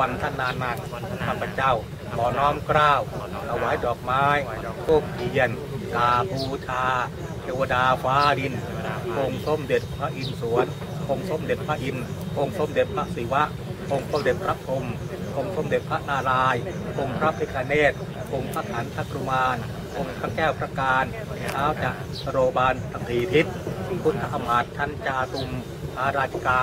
วันท่านนานนานข้าพเจ้าขอน้อมเกล้าวถวายดอกไม้ทูบเทียนกาบูชาเทวดาฟ้าดิน องค์สมเด็จพระอินทร์สวน องค์สมเด็จพระอินทร์องค์สมเด็จพระศิวะ องค์สมเด็จพระพรหมองค์สมเด็จพระนารายณ์องค์พระพิฆเนศองค์พระขันธกรุมารองค์พระแก้วพระการเท้าจะสโรบาลทั้งสี่ทิศพุทธอมาตย์ทันจาตุมอาราชิกา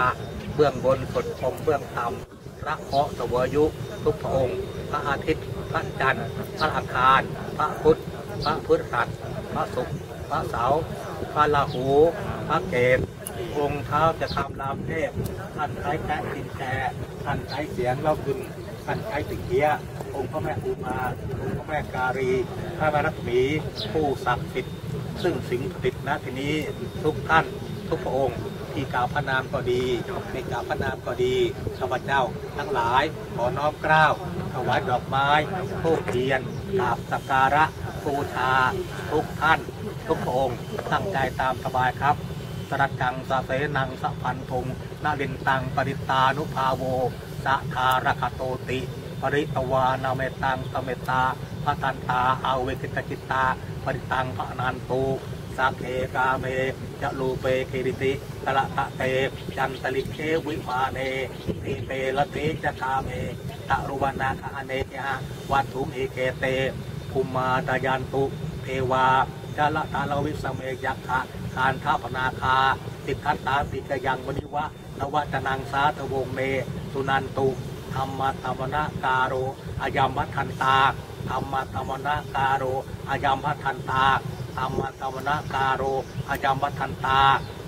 เบื้องบนสดชมเบื้องต่ำ ระเคราะห์สวยยุทุกพระองค์ พระอาทิตย์ พระจันทร์ พระอังคาร พระพุธ พระพฤหัสพระศุกร์ พระเสาร์ พระราหู พระเกศองค์เท้าจะคำรามเทพท่านใช้แกะสินแจท่านใช้เสียงเล่าบึนท่านใช้ติเกียองค์พระแม่อุมา องค์พระแม่การี พระแม่รักมี ผู้ศักดิ์สิทธิ์ ซึ่งสิงสถิตณที่นี้ทุกท่านทุกพระองค์ ที่กล่าวพระนามก็ดีไม่กล่าวพระนามก็ดีข้าพเจ้า ทั้งหลายขอน้อมกล้าวถวายดอกไม้ทูบเทียนกราบสักการะบูชาทุกท่าน ทุกองค์ตั้งใจตามสบายครับสรักังสะเสนังสะพันธงนาลินตังปริตานุภาโวสะทารคโตติปริตวานาเมตังสเมตตาพระตันตาอาเวกิตจิตตาปริตังพระนันตุ สักเคกาเมจะลูเปเคริติกะละตะเตจันตลิเควิมาเนทีเปละเตจะกาเมตะรุวนาคาเนยะวัตถุมเอเกเตภูมาตายันตุเทวาจละตาลวิสเมยักขะคานทัพนาคาติทัตตาติกยังวนิวะนวัตนังสาทวงเม สุนันตุธรรมธรรมนาการโรอายัมพัทันตาธรรมธรรมนาการโรอายัมพัทันตา ธรรมธรรมนาการโรอายัมพัทันตา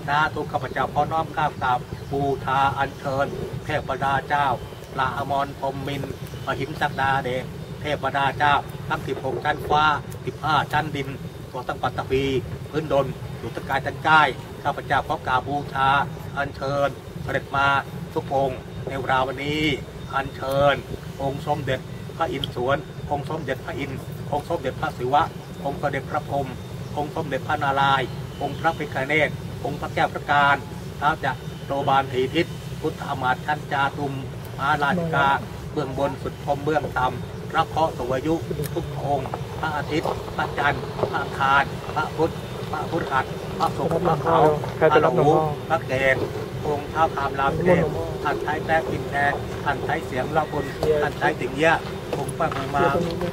สาธุกข้าพเจ้าขอน้อมกราบกราบบูชาอัญเชิญ เทพดาเจ้าพระอมรพรมมินมหิมศักดาเดชเทพดาเจ้า ทั้งสิบหกชั้นฟ้าสิบห้าชั้นดินตัวตั้งปัตตภีพื้นดนดุจกายจันก้ายข้าพเจ้าขอกราบบูชาอัญเชิญเสด็จมาทุกองค์ในเวลาวันนี้อัญเชิญ องค์สมเด็จพระอินทร์สวน องค์สมเด็จพระอินทร์องค์สมเด็จพระศิวะ องค์สมเด็จพระพรหม องค์สมเด็จพระนารายณ์องค์พระพิฆเนศองค์พระแก้วพระการท้าวจะโตบาลถีทิศพุทธอมาตย์ชั้นจาตุมมาราชิกา เบื้องบนสุดพรมเบื้องต่ำพระเคราะห์สวยยุทุกพระองค์ พระอาทิตย์ พระจันทร์ พระอังคาร พระพุธ พระพุทธหัสพระศุกร์พระเสาร์พระราหูพระเกศองค์ท้าวคามรามเทพท่านใช้แป้งกินแทนท่านใช้เสียงละบุญท่านใช้ติ่งเยี่ยองค์พระภูมา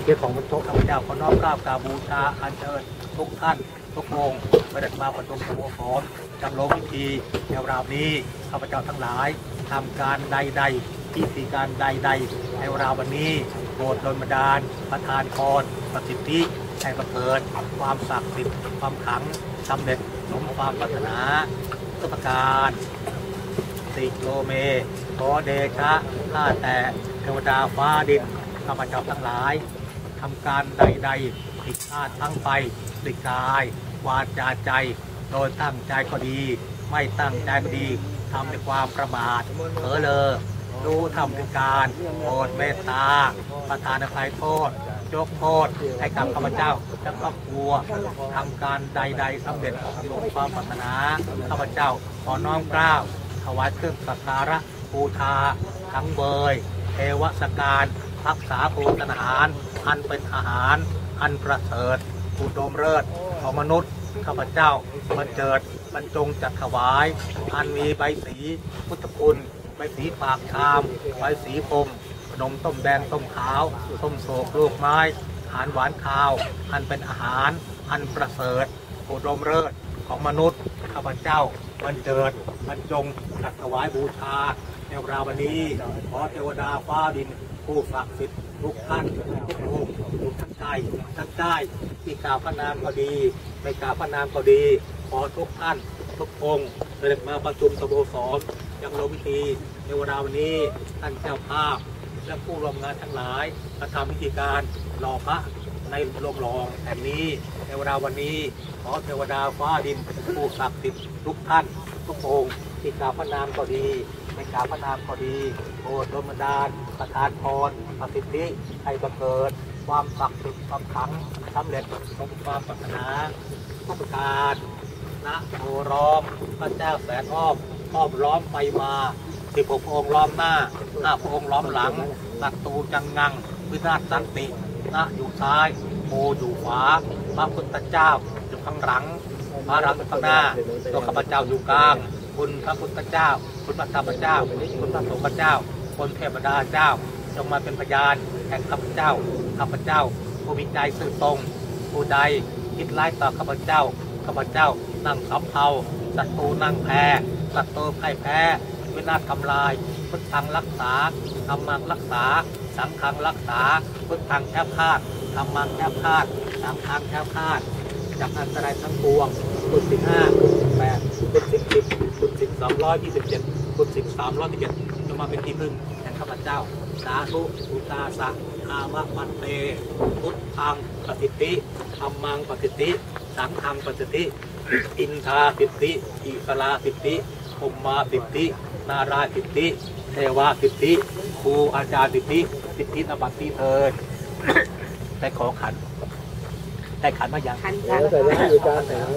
เกี่ยวของบนโต๊ะข้าพเจ้าขอน้อมกราบกราบบูชาอัญเชิญ ทุกท่านทุกองค์เสด็จมาประชุมสโมสรจำลองพิธีในราวนี้ข้าพเจ้าทั้งหลายทำการใดๆพิธีการใดๆในราววันนี้โปรดดลบันดาลประทานพรประสิทธิให้ประเกิด ความศักดิ์สิทธิ์ความขลังสำเร็จสมความปรารถนาทุกประการสิโลเมขอเดชะข้าแต่เทวดาฟ้าดินข้าพเจ้าทั้งหลายทำการใดๆผิดพลาดทั้งไป ด้วยกายวาจาใจ โดยตั้งใจก็ดี ไม่ตั้งใจก็ดีทำด้วยความประมาทเผลอเลอรู้ทำด้วยการโปรดเมตตา ประทานอภัยโทษยกโทษให้กับข้าพเจ้าและครอบครัวทำการใดๆสำเร็จสมความปรารถนาข้าพเจ้าขอน้อมเกล้าถวายเครื่องสักการะบูชาทั้งเบยเทวสการรักษาภูตนอาหาร อันเป็นอาหาร อันประเสริฐ อุดมเลิศของมนุษย์ข้าพเจ้าบรรเจิดบรรจงจัดถวาย อันมีใบสีพุทธคุณใบสีปากชาม ใบสีพรมขนมต้มแดงต้มขาวต้มโศกลูกไม้อาหารหวานข้าว อันเป็นอาหารอันประเสริฐอุดมเลิศของมนุษย์ข้าพเจ้าบรรเจิดบรรจงจัดถวายบูชา ในเวลาวันนี้ขอเทวดาฟ้าดิน ผู้ศักดิ์สิทธิ์ทุกท่านทุกองค์ทุกท่านใจท่านได้ที่กล่าวพระนามก็ดีไม่กล่าวพระนามก็ดี ขอทุกท่านทุกองค์เสด็จมาประชุมสโมสรยังลงพิธีในเวลาวันนี้ท่านเจ้าภาพและผู้ร่วมงานทั้งหลายกระทำพิธีการหล่อพระในโรงหลองแห่งนี้ในเวลาวันนี้ขอเทวดาฟ้าดินผู้ศักดิ์สิทธิ์ทุกท่านทุกองค์ที่กล่าวพระนามก็ดี ไม่กาพระนามก็ดีโปรดดลบันดาลประทานพรประสิทธิให้บังเกิด ความศักดิ์สิทธิ์ความขลังสำเร็จสมความปรารถนาทุกประการนะโมร้อมพระเจ้าแสนอ้อมอ้อมล้อมไปมาสิบหกองค์ล้อมหน้าหน้าพระองค์ล้อมหลังศัตรูจังงังวินาศสันตินะอยู่ซ้ายโมอยู่ขวาพระพุทธเจ้าอยู่ข้างหลังพระรามอยู่ข้างหน้าตัวข้าพเจ้าอยู่กลาง คุณพระพุทธเจ้า คุณพระธรรมเจ้าคุณพระสงฆ์เจ้าคนเทพดาเจ้า จงมาเป็นพยานแห่งข้าพเจ้าข้าพเจ้าผู้มีใจซื่อตรงผู้ใดคิดร้ายต่อข้าพเจ้าข้าพเจ้านั่งสำเภาศัตรูนั่งแพ้ศัตรูพ่ายแพ้วินาศทำลาย พุทธังรักษาธรรมังรักษา สังฆังรักษา พุทธังแค่พลาดธรรมังแค่พลาดสังฆังแค่พลาดจากอันตรายทั้งปวงบุญสิบห้า บุญสิบแปดบุญสิบสิบบุญสิบสองร้อยยี่สิบเจ็ดบุญสิบสามร้อยสิบเจ็ดจะมาเป็นที่พึ่งแห่งข้าพเจ้า สาธุอุตาสะอามะมันเต พุทธังปฏิติธรรมังปฏิติ สังฆังปฏิติ อินทาปิติอิสลาปิติภมมาปิติ นาราปิติเทวาปิติ ครูอาจารย์ปิติปิตินบัตติเถิดได้ขอขันได้ขันมายังคันแล้วแต่ยังอยู่กลางแถว